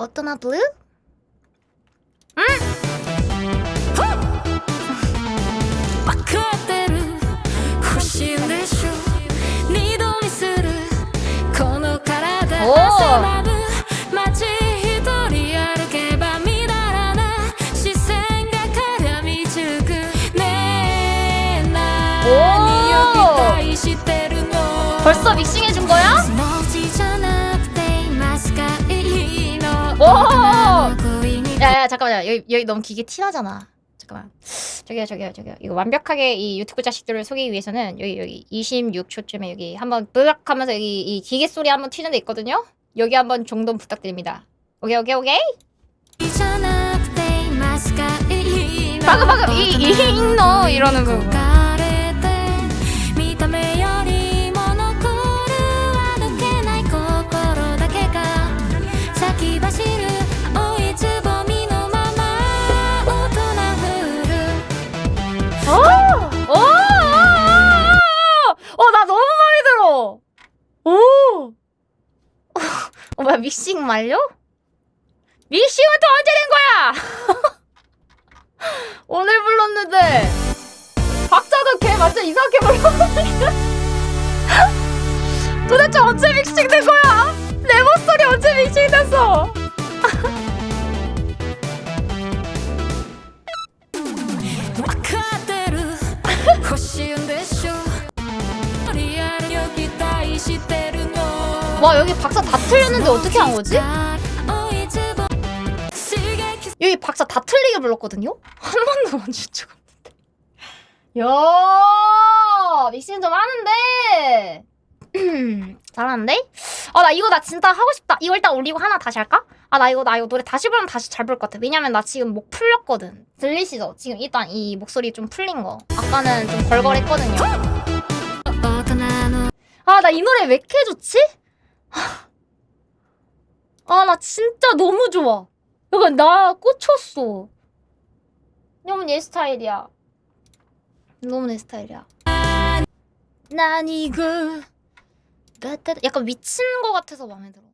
어떠나 블루? 벌써 믹싱해줘 잠깐만요. 여기, 여기 너무 기계 티나잖아. 잠깐만. 저기요, 저기요, 저기요. 이거 완벽하게 이 유튜브 자식들을 속이기 위해서는 여기, 여기 26초쯤에 여기 한번 브락 하면서 여기 이 기계 소리 한번 튀는 데 있거든요? 여기 한번 종돈 부탁드립니다. 오케이, 오케이, 오케이? 방금 방금 이, 이, 이, 이, 이러는 거. 믹싱 말려? 믹싱은 또 언제 된 거야? 오늘 불렀는데 박자도 걔 완전 이상하게 불렀는데 도대체 언제 믹싱 된 거야? 내 목소리 언제 믹싱 됐어? 와 여기 박자 다 틀렸는데 어떻게 한 거지? 여기 박자 다 틀리게 불렀거든요? 한 번도 만질 적 없는데 야 믹싱 좀 하는데 잘하는데? 아 나 이거 나 진짜 하고 싶다 이거 일단 올리고 하나 다시 할까? 아 나 이거 나 이거 노래 다시 부르면 다시 잘 부를 것 같아 왜냐면 나 지금 목 풀렸거든 들리시죠? 지금 일단 이 목소리 좀 풀린 거 아까는 좀 걸걸했거든요 아나 이 노래 왜 이렇게 좋지? 아, 나 진짜 너무 좋아. 이거 나 꽂혔어. 너무 내 스타일이야. 너무 내 스타일이야. 난 이거. 약간 미친 거 같아서 마음에 들어.